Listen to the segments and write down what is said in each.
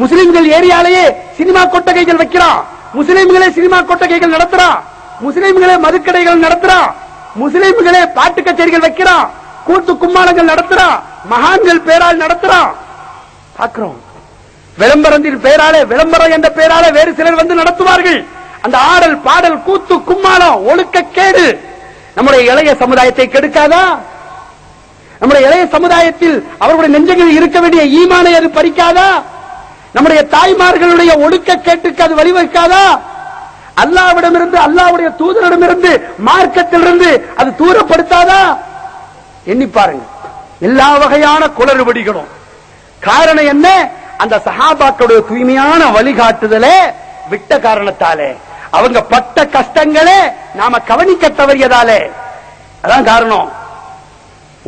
முஸ்லிம்கள் ஏரியாலேயே சினிமா கொட்டகைகள் வைக்கிறான் முஸ்லிம்களே சினிமா கொட்டகைகள் நடத்துறான் முஸ்லிம்களே மதுக்கடைகள் நடத்துறான் முஸ்லிம்களே பாட்டு கச்சேரிகள் வைக்கிறான் கூத்து கும்மாளங்கள் நடத்துறான் மகான்கள் பேரால் நடத்துறான் பாக்குறோம் விளம்பரத்தின் பெயராலே விளம்பரம் என்ற பெயராலே வேறு சிலர் வந்து நடத்துவார்கள். அந்த ஆடல் பாடல் கூத்து கும்மாளம் ஒழுக்க கேடு நம்முடைய இளைய சமுதாயத்தை கெடுக்காதா? நம்முடைய இளைய சமுதாயத்தில் அவர்களுடைய நெஞ்சங்களில் இருக்க வேண்டிய ஈமானை அது பறிக்காதா? நம்முடைய தாய்மார்களுடைய ஒழுக்க கேட்டுக்கு அது வழிவகுக்காதா அல்லாவிடமிருந்து அல்லாவுடைய தூதரிடமிருந்து மார்க்கத்திலிருந்து அது தூரப்படுத்தாதா? எண்ணி பாருங்க. எல்லா வகையான குளறுபடிகளும். காரணம் என்ன? அந்த சஹாபாக்களுடைய தூய்மையான வழிகாட்டுதலே விட்ட காரணத்தாலே. அவங்க பட்ட கஷ்டங்களே நாம கவனிக்க தவறியதாலே. அதான் காரணம்.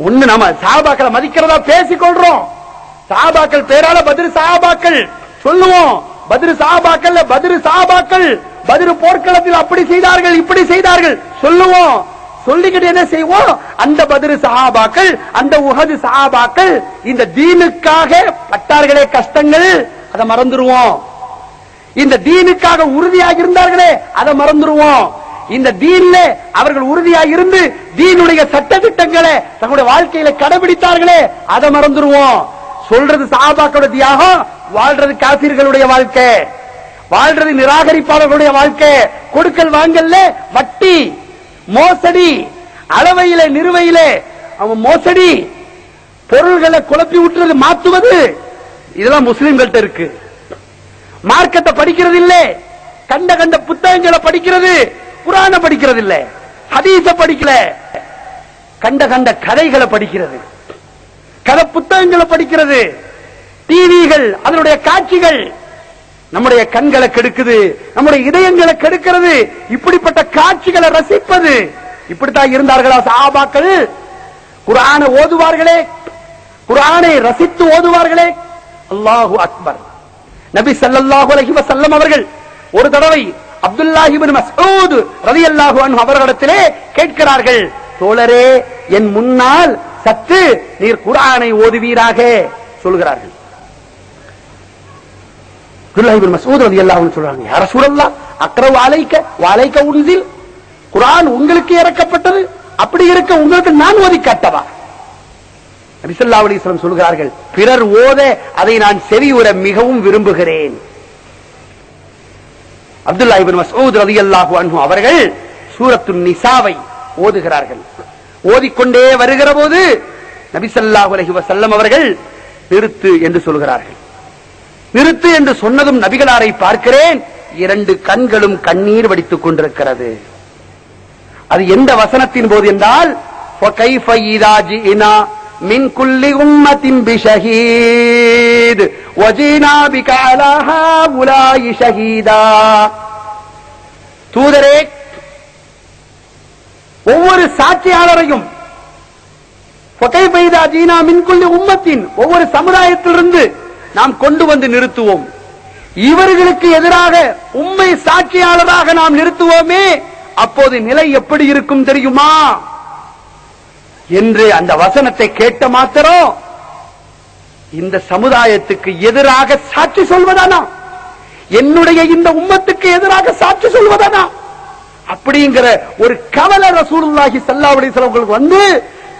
ஒண்ணு நாம சஹாபாக்களை மதிக்கிறதா பேசிக்கொள்றோம். சாபாக்கள் பேரால பதில் சாபாக்கள். சொல்லுவோம் பதில் சாபாக்கள் பதில் சாபாக்கள். பதில் போர்க்களத்தில் அப்படி செய்தார்கள் இப்படி செய்தார்கள். சொல்லுவோம் சொல்லிக்கிட்டு என்ன செய்வோம்? அந்த பதிரு சஹாபாக்கள் அந்த உகது சஹாபாக்கள் இந்த தீனுக்காக பட்டார்களே கஷ்டங்கள் அதை மறந்துடுவோம் இந்த தீனுக்காக உறுதியாக இருந்தார்களே அதை மறந்துருவோம். இந்த தீன்ல அவர்கள் உறுதியாக இருந்து தீனுடைய சட்ட திட்டங்களை தங்களுடைய வாழ்க்கையில கடைபிடித்தார்களே அதை மறந்துடுவோம் சொல்றது சஹாபாக்களோட தியாகம் வாழ்றது காபிர்களுடைய வாழ்க்கை. வாழ்றது நிராகரிப்பாளர்களுடைய வாழ்க்கை. கொடுக்கல் வாங்கல்ல வட்டி மோசடி அளவையில நிறுவையில. அவன் மோசடி. பொருள்களை குழப்பி விட்டுறது மாத்துவது. இதெல்லாம் முஸ்லிம்கள்ட்ட இருக்கு. மார்க்கத்தை படிக்கிறது இல்ல கண்ட கண்ட புத்தகங்களை படிக்கிறது. குரான படிக்கிறது இல்ல ஹதீச படிக்கல. கண்ட கண்ட கதைகளை படிக்கிறது. கதை புத்தகங்களை படிக்கிறது. டிவிகள் அதனுடைய காட்சிகள். நம்முடைய கண்களை கெடுக்குது. நம்முடைய இதயங்களை கெடுக்கிறது. இப்படிப்பட்ட காட்சிகளை ரசிப்பது. இப்படித்தான் இருந்தார்களா சாபாக்கள் குரானை ஓதுவார்களே. குரானை ரசித்து ஓதுவார்களே. அல்லாஹு அக்பர். நபி சல்லாஹு அலஹி வசல்லம் அவர்கள் ஒரு தடவை அப்துல்லாஹிபின் மசூத் மஸ்ஊத் ரலியல்லாஹு அவர்களிடத்திலே கேட்கிறார்கள் தோழரே என் முன்னால் சற்று நீர் குரானை ஓதுவீராக சொல்கிறார்கள். அப்துல்லாஹி இப்னு மஸ்ஊத் ரலியல்லாஹு சொல்றாங்க உன்சில். உங்களுக்கு இறக்கப்பட்டது அப்படி இருக்க உங்களுக்கு நான் ஓதி காட்டவா? நபி அலிஸ்லாம் சொல்கிறார்கள் பிறர் ஓத அதை நான் செவியுற மிகவும் விரும்புகிறேன். அப்துல்லா மசூத் மஸ்ஊத் ரலியல்லாஹு அன்ஹு அவர்கள் சூரத்து நிசாவை ஓதுகிறார்கள். ஓதிக்கொண்டே வருகிற போது நபி ஸல்லல்லாஹு அலைஹி வஸல்லம் அவர்கள் நிறுத்து என்று சொல்கிறார்கள் நிறுத்து என்று சொன்னதும் நபிகளாரை பார்க்கிறேன் இரண்டு கண்களும் கண்ணீர் வடித்துக் கொண்டிருக்கிறது அது எந்த வசனத்தின் போது என்றால் فَكَيْفَ إِذَا جِئْنَا مِنْ كُلِّ أُمَّةٍ بِشَهِيدٍ وَجِئْنَا بِكَ عَلَى هَؤُلَاءِ شَهِيدًا தூதரே ஒவ்வொரு சாட்சியாளரையும் உம்மத்தின் ஒவ்வொரு சமுதாயத்திலிருந்து நாம் கொண்டு வந்து நிறுத்துவோம். இவர்களுக்கு எதிராக உண்மை சாட்சியாளராக நாம் நிறுத்துவோமே அப்போது நிலை எப்படி இருக்கும் தெரியுமா? என்று அந்த வசனத்தை கேட்ட மாத்திரம் இந்த சமுதாயத்துக்கு எதிராக சாட்சி சொல்வதானா? என்னுடைய இந்த உம்மத்துக்கு எதிராக சாட்சி சொல்வதானா? அப்படிங்கிற ஒரு கவலை ரசூலுல்லாஹி ஸல்லல்லாஹு அலைஹி வந்து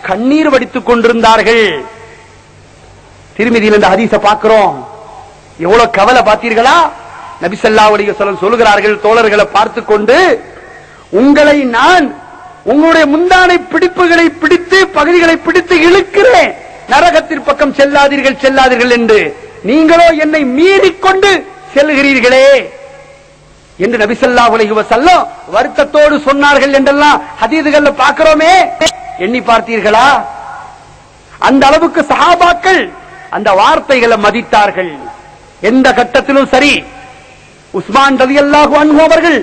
கண்ணீர் வடித்துக் கொண்டிருந்தார்கள். திருமதியில் இந்த ஹதீச பார்க்கிறோம். எவ்வளவு கவலை பார்த்தீர்களா? நபி ஸல்லல்லாஹு சொல்லுகிறார்கள் சொல்கிறார்கள் தோழர்களை பார்த்து கொண்டு உங்களை நான் உங்களுடைய முந்தானை பிடிப்புகளை பிடித்து பகுதிகளை பிடித்து இழுக்கிறேன். நரகத்தின் பக்கம் செல்லாதீர்கள் செல்லாதீர்கள் என்று. நீங்களோ என்னை மீறிக்கொண்டு செல்கிறீர்களே. என்று நபிசல்லா உலகி வசல்லம் வருத்தத்தோடு சொன்னார்கள் என்றெல்லாம் ஹதீதுகள்ல பார்க்கிறோமே. எண்ணி பார்த்தீர்களா? அந்த அளவுக்கு சஹாபாக்கள் அந்த வார்த்தைகளை மதித்தார்கள். எந்த கட்டத்திலும் சரி. உஸ்மான் ரவி அல்லாஹு அவர்கள்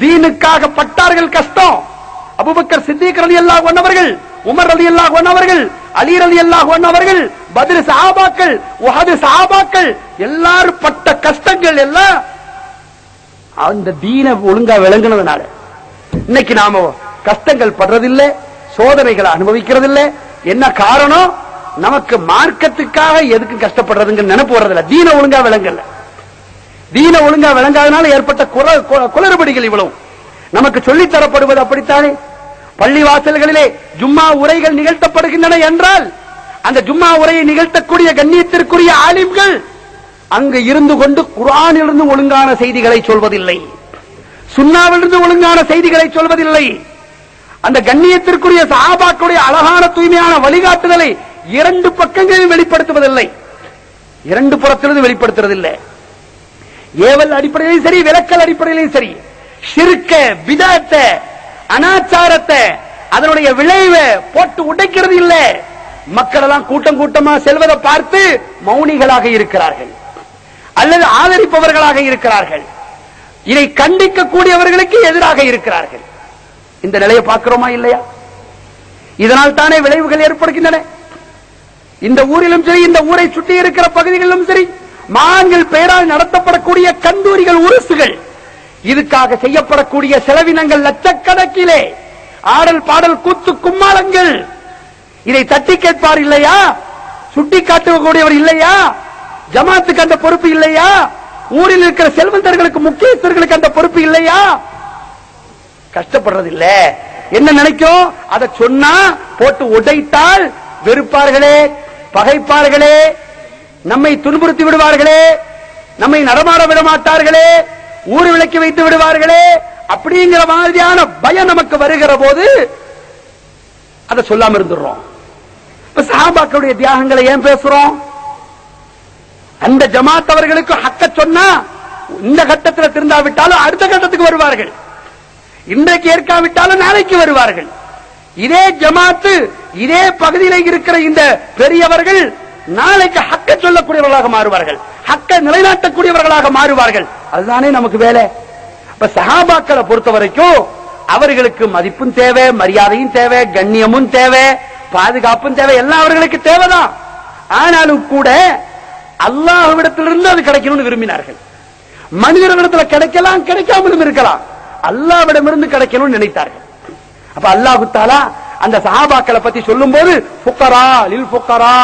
தீனுக்காக பட்டார்கள் கஷ்டம். அபுபக்கர் சித்திக் ரலியல்லாஹு அல்லாஹ் அவர்கள் உமர் ரலியல்லாஹு அன்ஹு அவர்கள் அலி ரலியல்லாஹு அன்ஹு அவர்கள் பதில் சஹாபாக்கள் உஹது சஹாபாக்கள் எல்லாரும் பட்ட கஷ்டங்கள் எல்லாம் அந்த தீன ஒழுங்கா விளங்குனதுனால. இன்னைக்கு நாம கஷ்டங்கள் படுறதில்லை சோதனைகளை அனுபவிக்கிறதில்லை. என்ன காரணம்? நமக்கு மார்க்கத்துக்காக எதுக்கு கஷ்டப்படுறதுங்க நினைப்பு வர்றதில்ல. தீன ஒழுங்கா விளங்கல. தீன ஒழுங்கா விளங்காதனால ஏற்பட்ட கு- குளறுபடிகள் இவ்வளவு. நமக்கு சொல்லித் தரப்படுவது அப்படித்தானே? பள்ளி வாசல்களிலே ஜும்மா உரைகள் நிகழ்த்தப்படுகின்றன என்றால் அந்த ஜும்மா உரையை நிகழ்த்தக்கூடிய கண்ணியத்திற்குரிய ஆலிம்கள் அங்கு இருந்து கொண்டு குரானிலிருந்து ஒழுங்கான செய்திகளை சொல்வதில்லை. சுண்ணாவிலிருந்து ஒழுங்கான செய்திகளை சொல்வதில்லை. அந்த கண்ணியத்திற்குரிய சாபாக்களுடைய அழகான தூய்மையான வழிகாட்டுதலை இரண்டு பக்கங்களில் வெளிப்படுத்துவதில்லை. இரண்டு புறத்திலிருந்து வெளிப்படுத்துறதில்லை. ஏவல் அடிப்படையிலும் சரி விலக்கல் அடிப்படையிலும் சரி சிறுக்க விதத்தை அனாச்சாரத்தை அதனுடைய விளைவை போட்டு உடைக்கிறது இல்லை மக்கள் எல்லாம் கூட்டம் கூட்டமா செல்வதை பார்த்து மௌனிகளாக இருக்கிறார்கள். அல்லது ஆதரிப்பவர்களாக இருக்கிறார்கள். இதை கண்டிக்க கூடியவர்களுக்கு எதிராக இருக்கிறார்கள். இந்த நிலையை பார்க்கிறோமா இல்லையா? இதனால் தானே விளைவுகள் ஏற்படுகின்றன. இந்த ஊரிலும் சரி இந்த ஊரை சுற்றி இருக்கிற பகுதிகளிலும் சரி மான்கள் பெயரால் நடத்தப்படக்கூடிய கந்தூரிகள் உருசுகள் இதுக்காக செய்யப்படக்கூடிய செலவினங்கள் லட்சக்கணக்கிலே ஆடல் பாடல் கூத்து கும்மாளங்கள். இதை தட்டி கேட்பார் இல்லையா? சுட்டி காட்டக்கூடியவர் இல்லையா? ஜமாத்துக்கு அந்த பொறுப்பு இல்லையா? ஊரில் இருக்கிற செல்வந்தர்களுக்கு முக்கியஸ்தர்களுக்கு அந்த பொறுப்பு இல்லையா? கஷ்டப்படுறது இல்ல என்ன நினைக்கும்? அதை சொன்னா போட்டு உடைத்தால் வெறுப்பார்களே பகைப்பார்களே நம்மை துன்புறுத்தி விடுவார்களே நம்மை நடமாட விட மாட்டார்களே ஊர் விளக்கி வைத்து விடுவார்களே அப்படிங்கிற மாதிரியான பயம் நமக்கு வருகிற போது அதை சொல்லாம இருந்துடுறோம். இப்ப சஹாபாக்களுடைய தியாகங்களை ஏன் பேசுறோம்? அந்த ஜமாத் அவர்களுக்கு ஹக்க சொன்னா இந்த கட்டத்தில் திருந்தாவிட்டாலும் அடுத்த கட்டத்துக்கு வருவார்கள். இன்றைக்கு ஏற்காவிட்டாலும் நாளைக்கு வருவார்கள். இதே ஜமாத்து இதே பகுதியில் இருக்கிற இந்த பெரியவர்கள் நாளைக்கு ஹக்க சொல்லக்கூடியவர்களாக மாறுவார்கள். ஹக்க நிலைநாட்டக்கூடியவர்களாக மாறுவார்கள். அதுதானே நமக்கு வேலை. இப்ப சஹாபாக்களை பொறுத்த வரைக்கும் அவர்களுக்கு மதிப்பும் தேவை மரியாதையும் தேவை கண்ணியமும் தேவை பாதுகாப்பும் தேவை. எல்லாம் அவர்களுக்கு தேவைதான். ஆனாலும் கூட அல்லாஹ்விடத்திலிருந்து அது கிடைக்கணும்னு விரும்பினார்கள். மனிதர்களிடத்துல கிடைக்கலாம் கிடைக்காமலும் இருக்கலாம். அல்லாவிடமிருந்து கிடைக்கணும்னு நினைத்தார்கள். அப்ப அல்லாஹு தாலா அந்த சஹாபாக்களை பத்தி சொல்லும் போது புக்கரா லில் புக்கரா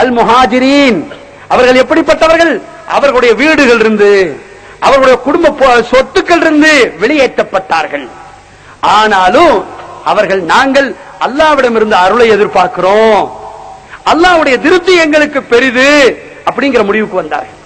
அல் முஹாஜிரீன். அவர்கள் எப்படிப்பட்டவர்கள்? அவர்களுடைய வீடுகள் இருந்து அவர்களுடைய குடும்ப சொத்துக்கள் இருந்து வெளியேற்றப்பட்டார்கள். ஆனாலும் அவர்கள் நாங்கள் அல்லாவிடமிருந்து அருளை எதிர்பார்க்கிறோம். அல்லாவுடைய திருப்தி எங்களுக்கு பெரிது. அப்படிங்கிற முடிவுக்கு வந்தார்கள்.